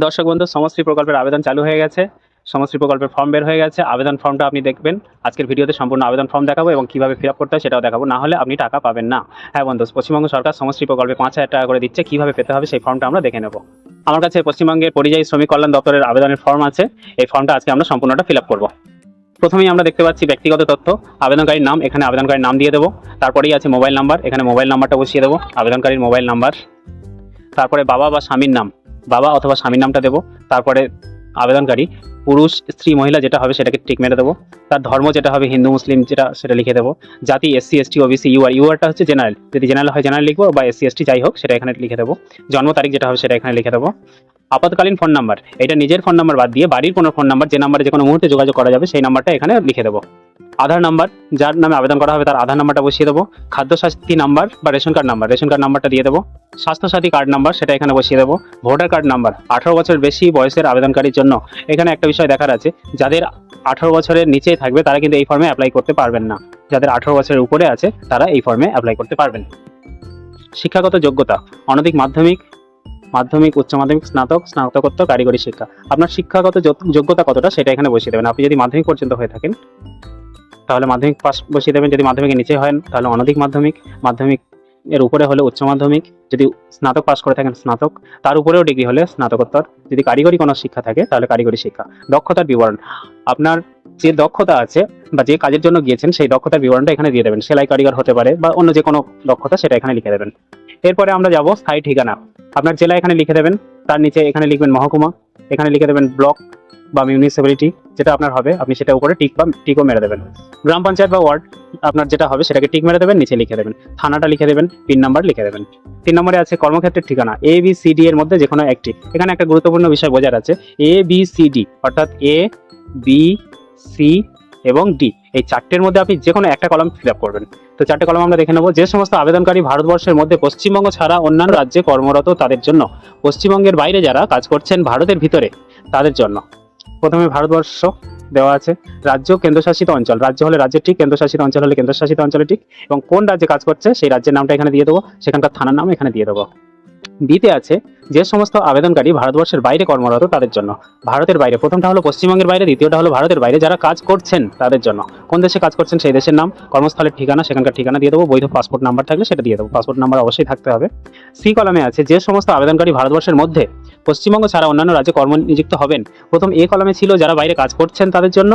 দর্শক বন্ধু, সমশ্রী প্রকল্পের আবেদন চালু হয়ে গেছে। সমশ্রী প্রকল্পের ফর্ম বের হয়ে গেছে। আবেদন ফর্মটা আপনি দেখবেন। আজকের ভিডিওতে সম্পূর্ণ আবেদন ফর্ম দেখাবো এবং কীভাবে ফিল আপ করতে হয় সেটাও দেখাবো। না হলে আপনি টাকা পাবেন না। হ্যাঁ বন্ধু, পশ্চিমবঙ্গ সরকার সমশ্রী প্রকল্পে পাঁচ হাজার টাকা করে দিচ্ছে। কীভাবে পেতে হবে সেই ফর্মটা আমরা দেখে নেব। আমার কাছে পশ্চিমবঙ্গের পরিযায়ী শ্রমিক কল্যাণ দপ্তরের আবেদনের ফর্ম আছে। এই ফর্মটা আজকে আমরা সম্পূর্ণটা ফিল আপ করব। প্রথমেই আমরা দেখতে পাচ্ছি ব্যক্তিগত তথ্য। আবেদনকারীর নাম, এখানে আবেদনকারীর নাম দিয়ে দেবো। তারপরেই আছে মোবাইল নাম্বার। এখানে মোবাইল নাম্বারটা বসিয়ে দেবো। আবেদনকারীর মোবাইল নাম্বার। তারপরে বাবা বা স্বামীর নাম। বাবা অথবা স্বামীর নামটা দেবো, তারপরে আবেদনকারী, পুরুষ, স্ত্রী, মহিলা যেটা হবে সেটাকে টিক মেরে দেবো, তার ধর্ম যেটা হবে হিন্দু, মুসলিম যেটা সেটা লিখে দেবো, জাতি এসসি এসটি ওবিসি ইউআর ইউআরটা হচ্ছে জেনারেল যদি জেনারেল হয় জেনারেল লিখব বা এসসি এসটি যাই হোক সেটা এখানে লিখে দেবো, জন্ম তারিখ যেটা হবে সেটা এখানে লিখে দেবো, আপাতকালীন ফোন নাম্বার এটা নিজের ফোন নাম্বার বাদ দিয়ে বাড়ির কোনো ফোন নাম্বার যে নাম্বারে যে কোনো মুহূর্তে যোগাযোগ করা যাবে সেই নাম্বারটা এখানে লিখে দেবো। আধার নাম্বার, যার নামে আবেদন করা হবে তার আধার নাম্বারটা বসিয়ে দেবো। খাদ্য সাথী নাম্বার বা ration card number, ration card নাম্বারটা দিয়ে দেবো। স্বাস্থ্যসাথী কার্ড নাম্বার, সেটা এখানে বসিয়ে দেবো। ভোটার কার্ড নাম্বার, আঠারো বছর বেশি বয়সের আবেদনকারীর জন্য। এখানে একটা বিষয় দেখার আছে, যাদের আঠারো বছরের নিচে থাকবে, তারা কিন্তু এই ফর্মে অ্যাপ্লাই করতে পারবেন না। যাদের আঠারো বছরের উপরে আছে, তারা এই ফর্মে অ্যাপ্লাই করতে পারবেন। শিক্ষাগত যোগ্যতা, অনধিক মাধ্যমিক মাধ্যমিক, উচ্চ মাধ্যমিক, স্নাতক, স্নাতকোত্তর, কারিগরি শিক্ষা। আপনার শিক্ষাগত যোগ্যতা কতটা, সেটা এখানে বসিয়ে দেবেন। আপনি যদি মাধ্যমিক পর্যন্ত হয়ে থাকেন তাহলে মাধ্যমিক পাস বসিয়ে দেবেন। যদি মাধ্যমিকের নিচে হয় তাহলে অনধিক মাধ্যমিক। মাধ্যমিক এর উপরে হলে উচ্চ মাধ্যমিক। যদি স্নাতক পাস করে থাকেন, স্নাতক। তার উপরেও ডিগ্রি হলে স্নাতকোত্তর। যদি কারিগরি কোনো শিক্ষা থাকে, তাহলে কারিগরি শিক্ষা। দক্ষতার বিবরণ। আপনার যে দক্ষতা আছে বা যে কাজের জন্য গিয়েছেন, সেই দক্ষতার বিবরণটা এখানে দিয়ে দেবেন। সেলাই কারিগর হতে পারে বা অন্য যে কোনো দক্ষতা, সেটা এখানে লিখে দেবেন। এরপরে আমরা যাব স্থায়ী ঠিকানা। আপনার জেলা এখানে লিখে দেবেন। তার নিচে এখানে লিখবেন মহকুমা। এখানে লিখে দেবেন ব্লক বা মিউনিসিপ্যালিটি যেটা আপনার হবে, আপনি সেটা উপরে টিক বা টিকও মেরে দেবেন। গ্রাম পঞ্চায়েত বা ওয়ার্ড, আপনার যেটা হবে সেটাকে টিক মেরে দেবেন, নিচে লিখে দেবেন। থানাটা লিখে দেবেন, পিন নাম্বার লিখে দেবেন। তিন নম্বরে আছে কর্মক্ষেত্রের ঠিকানা এ বি সি ডি এর মধ্যে যে কোনো একটি। এখানে একটা গুরুত্বপূর্ণ বিষয় বোঝার আছে এ বি সি ডি অর্থাৎ এ বি সি এবং ডি এই চারটের মধ্যে আপনি যে কোনো একটা কলম ফিল আপ করবেন। তো চারটে কলম আমরা দেখে নেব। যে সমস্ত আবেদনকারী ভারতবর্ষের মধ্যে পশ্চিমবঙ্গ ছাড়া অন্যান্য রাজ্যে কর্মরত তাদের জন্য, পশ্চিমবঙ্গের বাইরে যারা কাজ করছেন ভারতের ভিতরে তাদের জন্য। প্রথমে ভারতবর্ষ দেওয়া আছে। রাজ্য কেন্দ্রশাসিত অঞ্চল। রাজ্য হলে রাজ্যের ঠিক, কেন্দ্রশাসিত অঞ্চল হলে কেন্দ্রশাসিত অঞ্চলের ঠিক এবং কোন রাজ্যে কাজ করছে সেই রাজ্যের নামটা এখানে দিয়ে দেবো। সেখানকার থানার নাম এখানে দিয়ে দেবো। বিতে আছে যে সমস্ত আবেদনকারী ভারতবর্ষের বাইরে কর্মরত তাদের জন্য। ভারতের বাইরে। প্রথমটা হলো পশ্চিমবঙ্গের বাইরে দ্বিতীয়টা হলো ভারতের বাইরে যারা কাজ করছেন তাদের জন্য। কোন দেশে কাজ করছেন সেই দেশের নাম কর্মস্থলের ঠিকানা সেখানকার ঠিকানা দিয়ে দেবো বৈধ পাসপোর্ট নাম্বার থাকলে সেটা দিয়ে দেবো। পাসপোর্ট নাম্বার অবশ্যই থাকতে হবে। সি কলমে আছে যে সমস্ত আবেদনকারী ভারতবর্ষের মধ্যে পশ্চিমবঙ্গ ছাড়া অন্যান্য রাজ্যে কর্ম নিযুক্ত হবেন প্রথম এ কলমে ছিল যারা বাইরে কাজ করছেন তাদের জন্য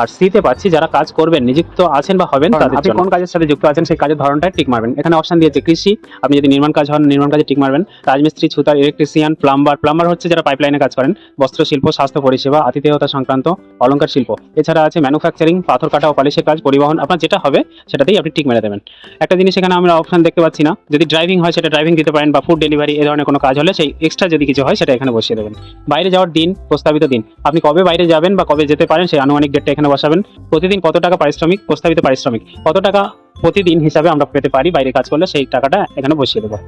আর সিতে পাচ্ছি যারা কাজ করবেন নিযুক্ত আছেন বা হবেন তাদের আপনি কোন কাজের সাথে যুক্ত আছেন সেই কাজের ধরনটা টিক মারবেন। এখানে অপশন দিয়েছে কৃষি আপনি যদি নির্মাণ কাজ হন নির্মাণ কাজে টিক মারবেন। রাজমিস্ত্রি ছুতার ইলেকট্রিশিয়ান প্লাম্বার প্লাম্বার হচ্ছে যারা পাইপলাইনে কাজ করেন। বস্ত্র শিল্প, স্বাস্থ্য পরিষেবা, আতিথেয়তা সংক্রান্ত, অলংকার শিল্প। এছাড়া আছে ম্যানুফ্যাকচারিং পাথর কাটা ও পালিশের কাজ, পরিবহন, আপনার যেটা হবে, সেটাতেই আপনি ঠিক মেরে দেবেন। একটা জিনিস এখানে আমরা অপশন দেখতে পাচ্ছি না। যদি ড্রাইভিং হয়, সেটা ড্রাইভিং দিতে পারেন বা ফুড ডেলিভারি এই ধরনের কোনো কাজ হলে সেই এক্সট্রা যদি কিছু হয়, সেটা এখানে বসিয়ে দেবেন। বাইরে যাওয়ার দিন, প্রস্তাবিত দিন। আপনি কবে বাইরে যাবেন বা কবে যেতে পারেন, সেই আনুমানিক ডেটটা এখানে বসাবেন। প্রতিদিন কত টাকা পারিশ্রমিক, প্রস্তাবিত পারিশ্রমিক? কত টাকা প্রতিদিন হিসাবে আমরা পেতে পারি, বাইরে কাজ করলে সেই টাকাটা এখানে বসিয়ে দেবো।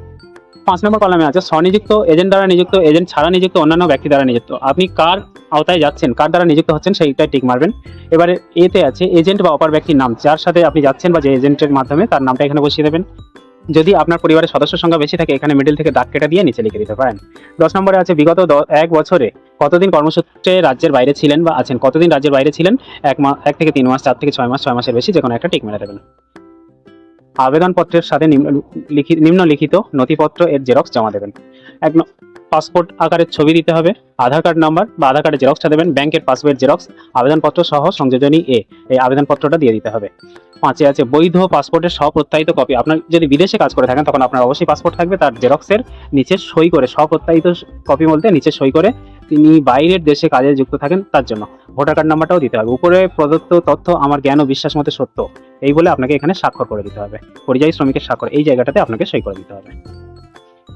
পাঁচ নম্বর কলামে আছে, স্বনিযুক্ত এজেন্ট দ্বারা নিযুক্ত, এজেন্ট ছাড়া নিযুক্ত, অন্যান্য ব্যক্তি দ্বারা নিযুক্ত। আপনি কার আওতায় যাচ্ছেন, কার দ্বারা নিযুক্ত হচ্ছেন সেইটাই টিক মারবেন। এবারে এতে আছে এজেন্ট বা অপর ব্যক্তির নাম, যার সাথে আপনি যাচ্ছেন বা যে এজেন্টের মাধ্যমে তার নামটা এখানে বসিয়ে দেবেন। যদি আপনার পরিবারের সদস্য সংখ্যা বেশি থাকে, এখানে মিডিল থেকে দাগ কেটে দিয়ে নিচে লিখে দিতে পারেন। দশ নম্বরে আছে, বিগত এক বছরে কতদিন কর্মসূত্রে রাজ্যের বাইরে ছিলেন বা আছেন? কতদিন রাজ্যের বাইরে ছিলেন? এক মাস এক থেকে তিন মাস, চার থেকে ছয় মাস, ছয় মাসের বেশি যে কোনো একটা টিক মেরে দেবেন। আবেদনপত্রের সাথে নিম্ন লিখি- নিম্নলিখিত নথিপত্র এর জেরক্স জমা দেবেন। এক পাসপোর্ট আকারের ছবি দিতে হবে, আধার কার্ড নাম্বার বা আধার কার্ডের জেরক্সটা দেবেন ব্যাংকের পাসবইয়ের জেরক্স, আবেদনপত্র সহ সংযোজনী এ, এই আবেদনপত্রটা দিয়ে দিতে হবে। পাঁচে আছে বৈধ পাসপোর্টের স্বপ্রত্যায়িত কপি, আপনার যদি বিদেশে কাজ করে থাকেন তখন আপনার অবশ্যই পাসপোর্ট থাকবে, তার জেরক্সের নিচে সই করে, স্বপ্রত্যায়িত কপি বলতে নিচে সই করে তিনি বাইরের দেশে কাজে যুক্ত থাকেন তার জন্য। ভোটার কার্ড নাম্বারটাও দিতে হবে, উপরে প্রদত্ত তথ্য আমার জ্ঞান ও বিশ্বাস মতে সত্য, এই বলে আপনাকে এখানে স্বাক্ষর করে দিতে হবে। পরিযায়ী শ্রমিকের স্বাক্ষর, এই জায়গাটাতে আপনাকে সই করে দিতে হবে।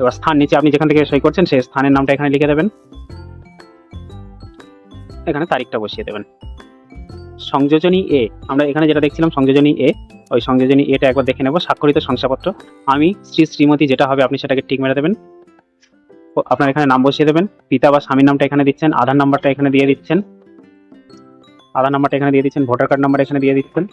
এবার স্থান নিচে আপনি যেখান থেকে সই করছেন, সেই স্থানের নামটা এখানে লিখে দেবেন। এখানে তারিখটা বসিয়ে দেবেন। সংযোজনী এ আমরা এখানে যেটা দেখছিলাম, সংযোজনী এ ওই সংযোজনী এটা একবার দেখে নেব, স্বাক্ষরিত শংসাপত্র। আমি শ্রী শ্রীমতী যেটা হবে, আপনি সেটাকে ঠিক মেরে দেবেন। আপনার এখানে নাম বসিয়ে দেবেন। পিতা বা স্বামীর নামটা এখানে দিচ্ছেন, আধার নাম্বারটা এখানে দিয়ে দিচ্ছেন। আধার নাম্বারটা এখানে দিয়ে দিচ্ছেন, ভোটার কার্ড নাম্বার এখানে দিয়ে দিচ্ছেন।